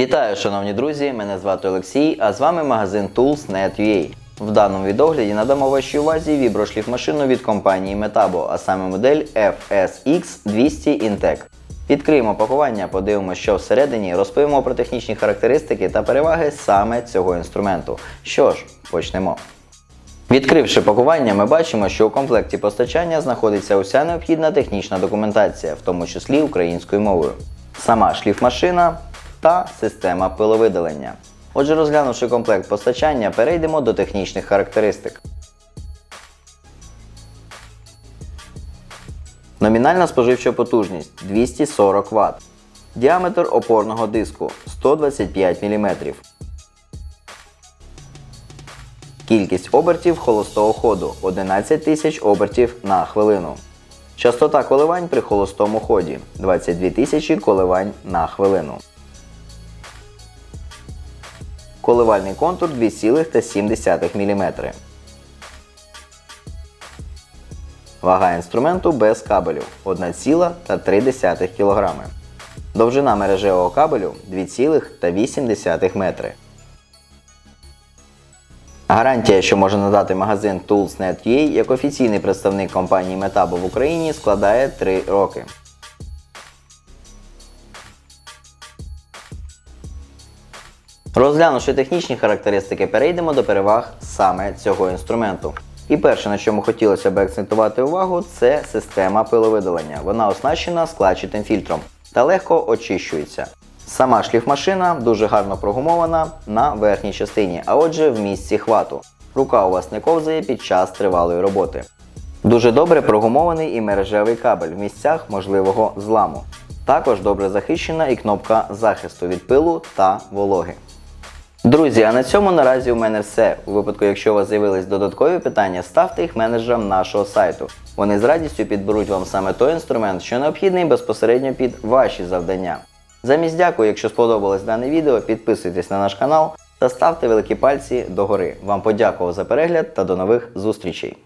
Вітаю, шановні друзі! Мене звати Олексій, а з вами магазин Tools.net.ua. В даному відогляді надамо вашій увазі віброшліфмашину від компанії Metabo, а саме модель FSX 200 Intec. Відкриємо пакування, подивимося, що всередині, розповімо про технічні характеристики та переваги саме цього інструменту. Що ж, почнемо. Відкривши пакування, ми бачимо, що у комплекті постачання знаходиться уся необхідна технічна документація, в тому числі українською мовою, сама шліфмашина та система пиловидалення. Отже, розглянувши комплект постачання, перейдемо до технічних характеристик. Номінальна споживча потужність 240 Вт. Діаметр опорного диску 125 мм. Кількість обертів холостого ходу 11 тисяч обертів на хвилину. Частота коливань при холостому ході 22 тисячі коливань на хвилину. Коливальний контур 2,7 мм. Вага інструменту без кабелю 1,3 кг. Довжина мережевого кабелю 2,8 метри. Гарантія, що може надати магазин Tools.net.ua як офіційний представник компанії Metabo в Україні, складає 3 роки. Розглянувши технічні характеристики, перейдемо до переваг саме цього інструменту. І перше, на чому хотілося б акцентувати увагу, це система пиловидалення. Вона оснащена складчатим фільтром та легко очищується. Сама шліфмашина дуже гарно прогумована на верхній частині, а отже в місці хвату. Рука у вас не ковзає під час тривалої роботи. Дуже добре прогумований і мережевий кабель в місцях можливого зламу. Також добре захищена і кнопка захисту від пилу та вологи. Друзі, а на цьому наразі у мене все. У випадку, якщо у вас з'явились додаткові питання, ставте їх менеджерам нашого сайту. Вони з радістю підберуть вам саме той інструмент, що необхідний безпосередньо під ваші завдання. Замість дякую, якщо сподобалось дане відео, підписуйтесь на наш канал та ставте великі пальці догори. Вам подякував за перегляд та до нових зустрічей!